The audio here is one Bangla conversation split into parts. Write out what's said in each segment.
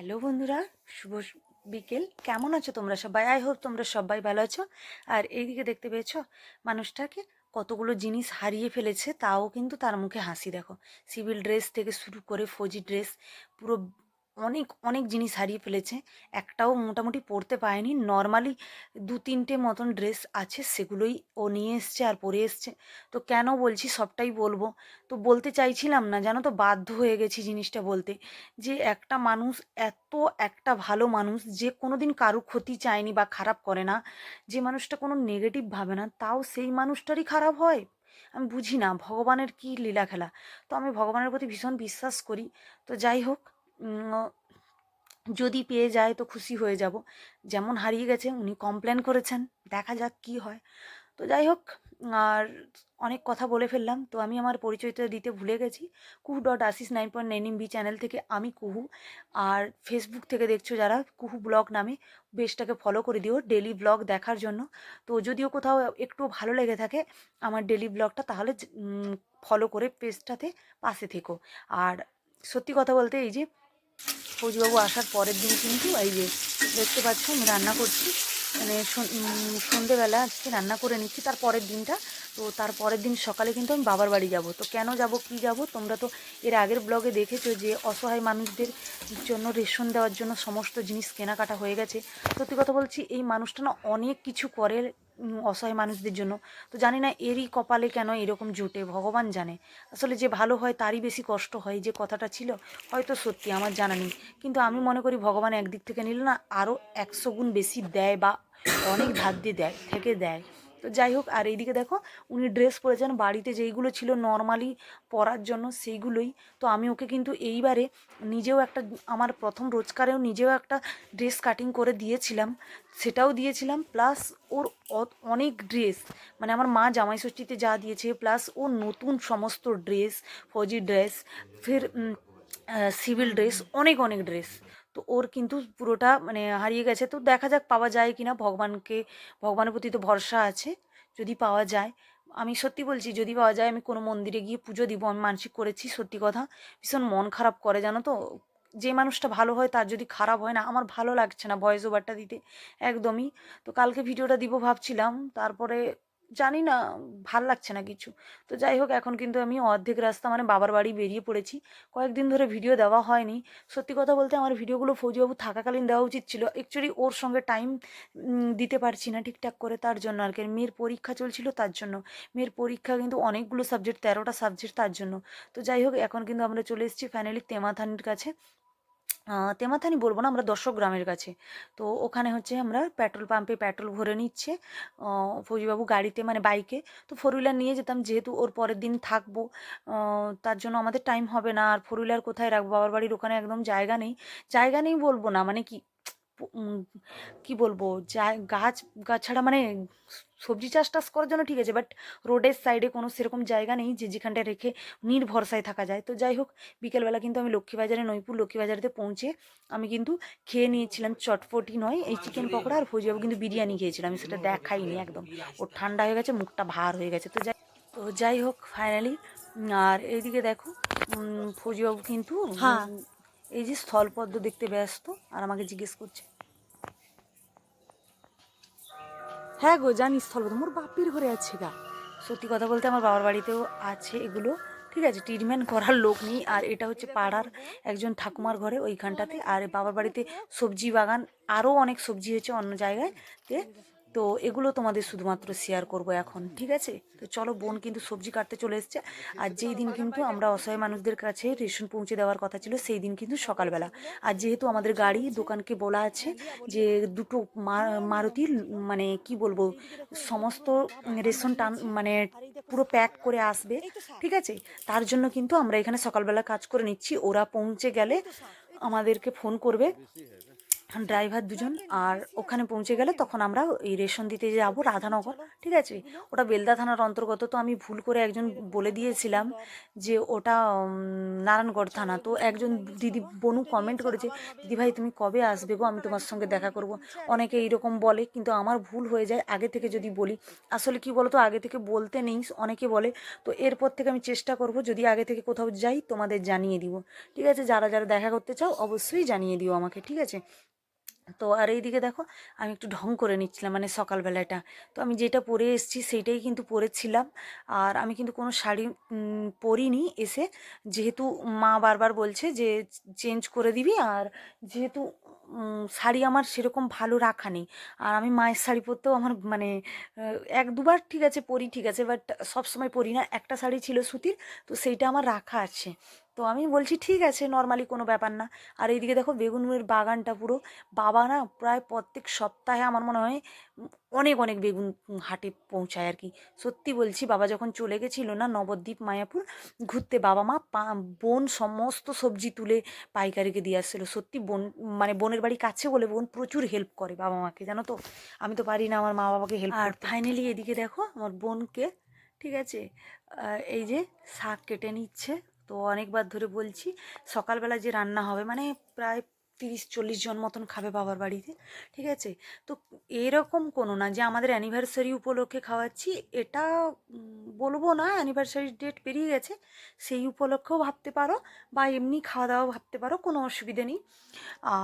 হ্যালো বন্ধুরা, শুভ বিকেল। কেমন আছো তোমরা সবাই? আই হোপ তোমরা সবাই ভালো আছো। আর এইদিকে দেখতে পেয়েছ, মানুষটাকে কতগুলো জিনিস হারিয়ে ফেলেছে, তাও কিন্তু তার মুখে হাসি, দেখো। সিভিল ড্রেস থেকে শুরু করে ফৌজি ড্রেস, পুরো অনেক অনেক জিনিস হারিয়ে ফেলেছে। একটাও মোটামুটি পরতে পারেনি। নর্মালি দু তিনটে মতন ড্রেস আছে, সেগুলোই ও নিয়ে এসছে আর পরে এসছে। তো কেন বলছি সবটাই বলব? তো বলতে চাইছিলাম না, জানো তো বাধ্য হয়ে গেছি জিনিসটা বলতে, যে একটা মানুষ এত একটা ভালো মানুষ, যে কোনো দিন কারও ক্ষতি চায়নি বা খারাপ করে না, যে মানুষটা কোনো নেগেটিভ ভাবে না, তাও সেই মানুষটারই খারাপ হয়। আমি বুঝি না, ভগবানের কি লীলা খেলা তো আমি ভগবানের প্রতি ভীষণ বিশ্বাস করি। তো যাই হোক যদি পেয়ে যায় তো খুশি হয়ে যাব। যেমন হারিয়ে গেছে, উনি কমপ্লেন করেছেন, দেখা যাক কি হয়। তো যাই হোক, আর অনেক কথা বলে ফেললাম। তো আমি আমার পরিচয়টা দিতে ভুলে গেছি। Kuhu dot Ashis nine point nine B channel থেকে আমি কুহু। আর ফেসবুক থেকে দেখছ যারা, কুহু ব্লগ নামে বেশটাকে ফলো করে দিও ডেলি ব্লগ দেখার জন্য। তো যদিও কোথাও একটু ভালো লেগে থাকে আমার ডেলি ব্লগটা তাহলে ফলো করে পেজটাতে পাশে থেকো। আর সত্যি কথা বলতে এই যে ফৌজিবাবু আসার পরের দিন কিন্তু এই যে দেখতে পাচ্ছ আমি রান্না করছি। মানে সন- সন্ধেবেলা আজকে রান্না করে নিচ্ছি, তার পরের দিনটা তো তার পরের দিন সকালে কিন্তু আমি বাবার বাড়ি যাব। তো কেন যাব, কি যাব? তোমরা তো এর আগের ব্লগে দেখেছ যে অসহায় মানুষদের জন্য রেশন দেওয়ার জন্য সমস্ত জিনিস কেনাকাটা হয়ে গেছে। সত্যি কথা বলছি, এই মানুষটা না অনেক কিছু করে অসহায় মানুষদের জন্য। তো জানি না এরই কপালে কেন এরকম জোটে, ভগবান জানে। আসলে যে ভালো হয় তারই বেশি কষ্ট হয় যে কথাটা ছিল, হয়তো সত্যি, আমার জানা নেই। কিন্তু আমি মনে করি ভগবান একদিক থেকে নিলে না আরও একশো গুণ বেশি দেয় বা অনেক ধার দিয়ে দেয়, থেকে দেয়। তো যাই হোক, আর এইদিকে দেখো, উনি ড্রেস পরেছেন। বাড়িতে যেইগুলো ছিল নর্মালি পরার জন্য সেইগুলোই। তো আমি ওকে কিন্তু এইবারে নিজেও একটা, আমার প্রথম রোজগারেও নিজেও একটা ড্রেস কাটিং করে দিয়েছিলাম। সেটাও দিয়েছিলাম প্লাস ওর অনেক ড্রেস মানে আমার মা জামাই ষষ্ঠীতে যা দিয়েছে প্লাস ওর নতুন সমস্ত ড্রেস ফৌজি ড্রেস ফের সিভিল ড্রেস অনেক অনেক ড্রেস তো ওর কিন্তু পুরোটা মানে হারিয়ে গেছে। তো দেখা যাক পাওয়া যায় কিনা। ভগবানকে, ভগবানের প্রতি তো ভরসা আছে, যদি পাওয়া যায়। আমি সত্যি বলছি, যদি পাওয়া যায় আমি কোনো মন্দিরে গিয়ে পুজো দিব। আমি মানসিক করেছি, সত্যি কথা। ভীষণ মন খারাপ করে, জানো তো? যে মানুষটা ভালো হয় তার যদি খারাপ হয় না, আমার ভালো লাগছে না। ভয়েস ওভারটা দিতে, একদমই। তো কালকে ভিডিওটা দিব ভাবছিলাম। তারপরে জানি না, ভালো লাগছে না কিছু। তো যাই হোক, এখন কিন্তু আমি অর্ধেক রাস্তা মানে বাবার বাড়ি বেরিয়ে পড়েছি। কয়েকদিন ধরে ভিডিও দেওয়া হয়নি। সত্যি কথা বলতে আমার ভিডিওগুলো ফৌজিবাবু থাকাকালীন দেওয়া উচিত ছিল। অ্যাকচুয়ালি ওর সঙ্গে টাইম দিতে পারছি না ঠিকঠাক করে, তার জন্য আর কি। মেয়ের পরীক্ষা চলছিল তার জন্য। মেয়ের পরীক্ষা কিন্তু অনেকগুলো সাবজেক্ট তেরোটা সাবজেক্ট তার জন্য। তো যাই হোক, এখন কিন্তু আমরা চলে এসেছি ফাইনালি তেমাথানির কাছে। তেমাথানি বলব না, আমরা দর্শক গ্রামের কাছে। তো ওখানে হচ্ছে আমরা পেট্রোল পাম্পে পেট্রোল ভরে নিচ্ছে ফৌজিবাবু গাড়িতে মানে বাইকে। তো ফোর হুইলার নিয়ে যেতাম, যেহেতু ওর পরের দিন থাকব তার জন্য আমাদের টাইম হবে না। আর ফোর হুইলার কোথায় রাখব? বাবার বাড়ির ওখানে একদম জায়গা নেই। জায়গা নেই বলব না মানে কি কি বলব যা- গাছ গাছ ছাড়া মানে সবজি চাষ টাস করার জন্য ঠিক আছে বাট রোডের সাইডে কোনো সেরকম জায়গা নেই যে যেখানটা রেখে নির্ভরসায় থাকা যায়। তো যাই হোক বিকেলবেলা কিন্তু আমি লক্ষ্মীবাজারে নৈপুর লক্ষ্মীবাজারেতে পৌঁছে আমি কিন্তু খেয়ে নিয়েছিলাম চটপটি নয় এই চিকেন পকোড়া আর ফৌজিবাবু কিন্তু বিরিয়ানি খেয়েছিলাম আমি সেটা দেখাইনি একদম। ও ঠান্ডা হয়ে গেছে মুখটা ভার হয়ে গেছে। তো যাই তো যাই হোক ফাইনালি আর এইদিকে দেখো ফৌজিবাবু কিন্তু হ্যাঁ। এই যে স্থলপদ্ম দেখতে ব্যস্ত, আর আমাকে জিজ্ঞেস করছে। হ্যাঁ গো জানিস স্থলপদ্ম মোর বাপির ঘরে আছে গা। সত্যি কথা বলতে আমার বাবার বাড়িতেও আছে এগুলো। ঠিক আছে ট্রিটমেন্ট করার লোক নেই, আর এটা হচ্ছে পাড়ার একজন ঠাকুমার ঘরে ওইখানটাতে। আর বাবার বাড়িতে সবজি বাগান, আরও অনেক সবজি হয়েছে অন্য জায়গায়। তে তো এগুলো তোমাদের শুধুমাত্র শেয়ার করব এখন, ঠিক আছে? তো চলো, বোন কিন্তু সবজি কাটতে চলে এসছে। আর যেই দিন কিন্তু আমরা অসহায় মানুষদের কাছে রেশন পৌঁছে দেওয়ার কথা ছিল, সেই দিন কিন্তু সকালবেলা। আর যেহেতু আমাদের গাড়ি, দোকানকে বলা আছে যে দুটো মারুতি মানে কি বলব, সমস্ত রেশন টান মানে পুরো প্যাক করে আসবে, ঠিক আছে? তার জন্য কিন্তু আমরা এখানে সকালবেলা কাজ করে নিচ্ছি। ওরা পৌঁছে গেলে আমাদেরকে ফোন করবে। ড্রাইভার দুজন আর ওখানে পৌঁছে গেলে তখন আমরা এই রেশন দিতে যাব রাধানগর, ঠিক আছে? ওটা বেলদা থানার অন্তর্গত, তো আমি ভুল করে একজন বলে দিয়েছিলাম যে ওটা নারায়ণগড় থানা। তো একজন দিদি, বনু কমেন্ট করেছে, দিদি ভাই, তুমি কবে আসবে গো? আমি তোমার সঙ্গে দেখা করব। অনেকে এইরকম বলে, কিন্তু আমার ভুল হয়ে যায় আগে থেকে যদি বলি। আসলে কি বলতো, আগে থেকে বলতে নেই, অনেকে বলে। তো এরপর থেকে আমি চেষ্টা করব, যদি আগে থেকে কোথাও যাই, তোমাদের জানিয়ে দিব। ঠিক আছে? যারা যারা দেখা করতে চাও, অবশ্যই জানিয়ে দিও আমাকে, ঠিক আছে? তো আর এইদিকে দেখো, আমি একটু ঢং করে নিচ্ছিলাম মানে সকালবেলাটা। তো আমি যেটা পরে এসেছি সেইটাই কিন্তু পরেছিলাম। আর আমি কিন্তু কোনো শাড়ি পরিনি এসে। যেহেতু মা বারবার বলছে যে, চেঞ্জ করে দিবি। আর যেহেতু শাড়ি আমার সেরকম ভালো রাখা নেই। আর আমি মায়ের শাড়ি পরতেও আমার মানে এক দুবার ঠিক আছে পরি ঠিক আছে, বাট সব সময় পরি না। একটা শাড়ি ছিল সুতির, তো সেইটা আমার রাখা আছে। তো আমি বলছি ঠিক আছে নর্মালি কোনো ব্যাপার না। আর এইদিকে দেখো বেগুনের বাগানটা পুরো। বাবা না প্রায় প্রত্যেক সপ্তাহে আমার মনে হয় অনেক অনেক বেগুন হাটে পৌঁছায় আর কি। সত্যি বলছি বাবা যখন চলে গেছিল না নবদ্বীপ মায়াপুর ঘুরতে বাবা মা বোন সমস্ত সবজি তুলে পাইকারিকে দিয়ে আসছিল। সত্যি বোন মানে বোনের বাড়ি কাছে বলে বোন প্রচুর হেল্প করে বাবা মাকে জানো তো? আমি তো পারি না আমার মা বাবাকে হেল্প আর ফাইনালি এদিকে দেখো আমার বোনকে ঠিক আছে এই যে শাক কেটে নিচ্ছে। তো অনেকবার ধরে বলছি, সকালবেলা যে রান্না হবে মানে প্রায় তিরিশ চল্লিশ জন মতন খাবে বাবার বাড়িতে, ঠিক আছে? তো এরকম কোনো না যে আমাদের অ্যানিভার্সারি উপলক্ষে খাওয়াচ্ছি, এটা বলব না অ্যানিভার্সারি ডেট পেরিয়ে গেছে, সেই উপলক্ষেও ভাবতে পারো বা এমনি খাওয়া দাওয়া ভাবতে পারো, কোনো অসুবিধে নেই।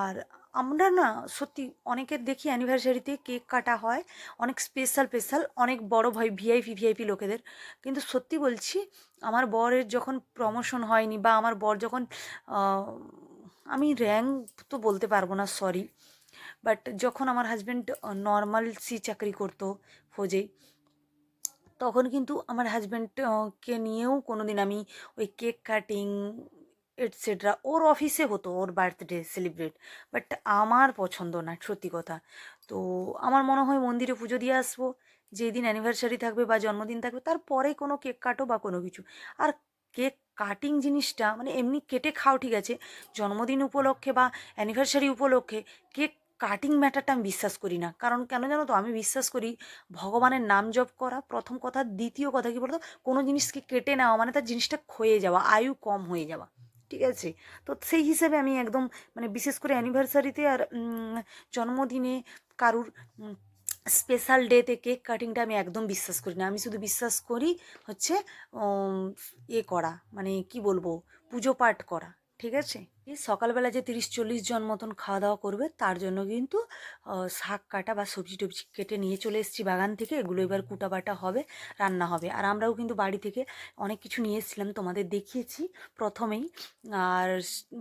আর আমরা না সত্যি অনেকের দেখি অ্যানিভার্সারিতে কেক কাটা হয়, অনেক স্পেশাল স্পেশাল অনেক বড় ভাই ভিআইপি ভিআইপি লোকেদের। কিন্তু সত্যি বলছি আমার বরের যখন প্রমোশন হয়নি বা আমার বর যখন আমি র্যাঙ্ক তো বলতে পারব না সরি বাট যখন আমার হাজব্যান্ড নর্মাল সি চাকরি করতো ফৌজেই তখন কিন্তু আমার হাজব্যান্ডকে নিয়েও কোনো দিন আমি ওই কেক কাটিং এটসেট্রা ওর অফিসে হতো, ওর বার্থডে সেলিব্রেট বাট আমার পছন্দ না, সত্যি কথা। তো আমার মনে হয় মন্দিরে পুজো দিয়ে আসব। যেই দিন অ্যানিভার্সারি থাকবে বা জন্মদিন থাকবে তারপরে কোনো কেক কাটো বা কোনো কিছু। আর কেক কাটিং জিনিসটা মানে এমনি কেটে খাও, ঠিক আছে? জন্মদিন উপলক্ষে বা অ্যানিভার্সারি উপলক্ষে কেক কাটিং ম্যাটারটা আমি বিশ্বাস করি না। কারণ কেন জানো তো? আমি বিশ্বাস করি ভগবানের নাম জপ করা, প্রথম কথা। দ্বিতীয় কথা কি বলতো? কোনো জিনিসকে কেটে নেওয়া মানে তার জিনিসটা ক্ষয়ে যাওয়া, আয়ু কম হয়ে যাওয়া। ঠিক আছে? তো সেই হিসেবে আমি একদম মানে বিশেষ করে অ্যানিভার্সারিতে আর জন্মদিনে কারুর স্পেশাল ডেতে কেক কাটিংটা আমি একদম বিশ্বাস করি না। আমি শুধু বিশ্বাস করি হচ্ছে এ করা মানে কি বলব, পুজো পাঠ করা। ঠিক আছে? এই সকালবেলা যে তিরিশ চল্লিশ জন মতন খাওয়া দাওয়া করবে, তার জন্য কিন্তু শাক কাটা বা সবজি টবজি কেটে নিয়ে চলে এসেছি বাগান থেকে। এগুলো এবার কুটা বাটা হবে, রান্না হবে। আর আমরাও কিন্তু বাড়ি থেকে অনেক কিছু নিয়ে এসেছিলাম, তোমাদের দেখিয়েছি প্রথমেই। আর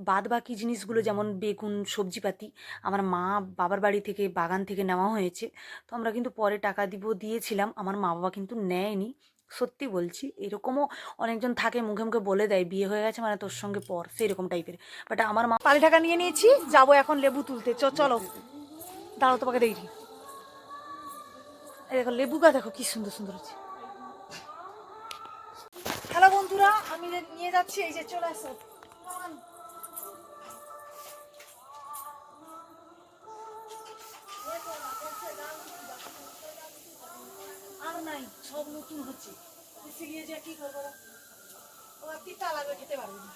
বাদ বাকি জিনিসগুলো যেমন বেগুন, সবজিপাতি আমার মা বাবার বাড়ি থেকে, বাগান থেকে নেওয়া হয়েছে। তো আমরা কিন্তু পরে টাকা দিব দিয়েছিলাম। আমার মা বাবা কিন্তু নেয়নি। সত্যি বলছি, এরকমও অনেকজন থাকে, মুখে মুখে বলে দেয়, বিয়ে হয়ে গেছে মানে তোর সঙ্গে পর সেই রকম টাইপের। বাট আমার মা পালি টাকা নিয়ে নিয়েছি, যাব এখন লেবু তুলতে। চ, চলো। দাঁড়াও, তোমাকে দেখি। দেখো, লেবু গা দেখো, কি সুন্দর সুন্দর হচ্ছে। হ্যালো বন্ধুরা, আমি নিয়ে যাচ্ছি, এই যে চলে আসো। নাই সব নতুন হচ্ছে। বেশি গিয়ে যে কি করব? ও আর তিতা লাগবে খেতে পারবে না।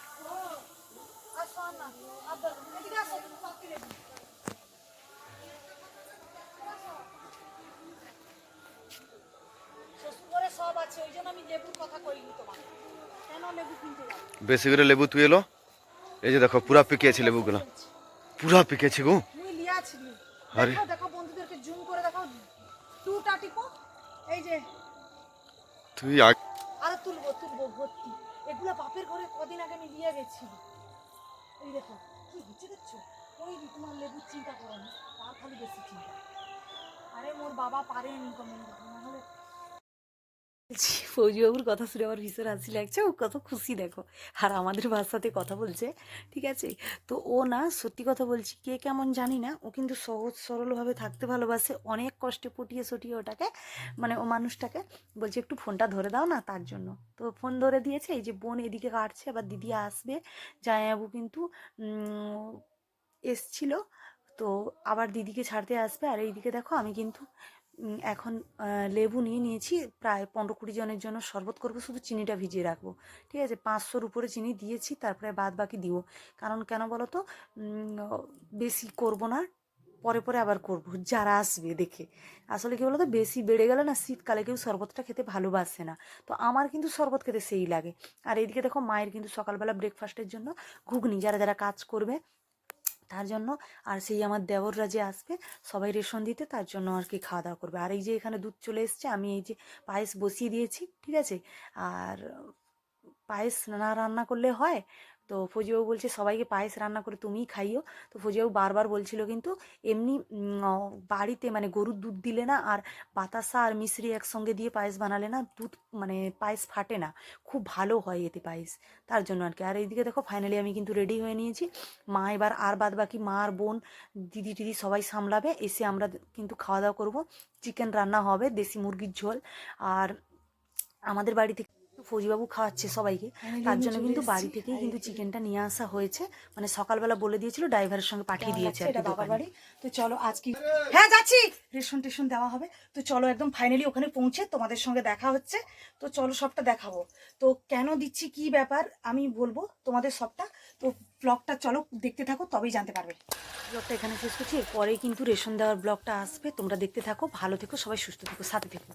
আসো না আবার এদিকে আসো সব কিনে সব আছে ওই জন্য আমি লেবুর কথা কইনি তোমার কেন লেবু কিনতে যাব? বেশি করে লেবু তুই এলো? এই যে দেখো পুরা পেকেছে লেবুগুলো। পুরা পেকেছে গো। মুই লিয়াছিলি আরে। দেখো বন্ধুদেরকে জুম করে দেখো টুটা টিপো। এই যে। তুই আরে তুলবো তুলবো ভর্তি। এগুলো বাপের ঘরে কদিন আগে আমি নিয়ে গেছি। এই দেখো কি হচ্ছে দেখছ? ওই তোমার লেবুর চিন্তা করো না তার খালি বেশি চিন্তা। আরে মোর বাবা পারেন কমেন্ট না হলে ফৌজিবাবুর কথা শুনে আমার ভীষণ হাসি লাগছে। ও কত খুশি, দেখো। আর আমাদের ভাষাতে কথা বলছে, ঠিক আছে? তো ও না, সত্যি কথা বলছি, কে কেমন জানি না, ও কিন্তু সহজ সরলভাবে থাকতে ভালোবাসে, অনেক কষ্টে পটিয়ে সটিয়ে ওটাকে মানে ও মানুষটাকে বলছে, একটু ফোনটা ধরে দাও না তার জন্য। তো ফোন ধরে দিয়েছে, এই যে বোন এদিকে কাটছে, আবার দিদি আসবে জায়াবু কিন্তু এসছিল, তো আবার দিদিকে ছাড়তে আসবে। আর এইদিকে দেখো, আমি কিন্তু এখন লেবু নিয়ে নিয়েছি, প্রায় পনেরো কুড়ি জনের জন্য শরবত করব, শুধু চিনিটা ভিজিয়ে রাখব। ঠিক আছে? পাঁচশোর উপরে চিনি দিয়েছি, তারপরে বাদ বাকি দিব। কারণ কেন বলো তো বেশি করব না, পরে পরে আবার করব, যারা আসবে দেখে। আসলে কি বলতো? বেশি বেড়ে গেলে না, শীতকালে কেউ শরবতটা খেতে ভালোবাসে না। তো আমার কিন্তু শরবত খেতে সেই লাগে। আর এইদিকে দেখো, মায়ের কিন্তু সকালবেলা ব্রেকফাস্টের জন্য ঘুগনি, যারা যারা কাজ করবে তার জন্য আর সেই আমার দেবররা যে আসবে, সবাই রেশন দিতে তার জন্য আর কি খাওয়া দাওয়া করবে। আর এই যে এখানে দুধ চলে এসছে, আমি এই যে পায়েস বসিয়ে দিয়েছি, ঠিক আছে? আর পায়েস না রান্না করলে হয় তো ফজিবাবু বলছে, সবাইকে পায়েস রান্না করে তুমিই খাইও তো ফজিবাবু বারবার বলছিল কিন্তু এমনি বাড়িতে মানে গরুর দুধ দিলে না আর বাতাসা আর মিশ্রি একসঙ্গে দিয়ে পায়েস বানালে না দুধ মানে পায়েস ফাটে না। খুব ভালো হয় এতে পায়েস, তার জন্য আর কি আর এইদিকে দেখো ফাইনালি আমি কিন্তু রেডি হয়ে নিয়েছি। মা এবার আর বাদ বাকি মা আর বোন, দিদি টিদি সবাই সামলাবে, এসে আমরা কিন্তু খাওয়া দাওয়া করব। চিকেন রান্না হবে, দেশি মুরগির ঝোল। আর আমাদের বাড়ি থেকে ফৌজিবাবু খাওয়াচ্ছে সবাইকে। তার জন্য কিন্তু বাড়ি থেকেই কিন্তু চিকেনটা নিয়ে আসা হয়েছে। মানে সকালবেলা বলে দিয়েছিল ড্রাইভারের সঙ্গে পাঠিয়ে দিয়েছে এটা বাবার বাড়ি। তো চলো আজ কি হ্যাঁ যাচ্ছি! রেশন টেশন দেওয়া হবে। তো চলো একদম ফাইনালি ওখানে পৌঁছে তোমাদের সঙ্গে দেখা হচ্ছে। তো চলো সবটা দেখাবো। তো কেন দিচ্ছি কি ব্যাপার আমি বলব তোমাদের সবটা। তো ব্লগটা চলো দেখতে থাকো তবেই জানতে পারবে। ব্লগটা এখানে শেষ করছি। এরপরেই কিন্তু রেশন দেওয়ার ব্লগটা আসবে। তোমরা দেখতে থাকো ভালো থেকো সবাই সুস্থ থেকো সাথে থেকো।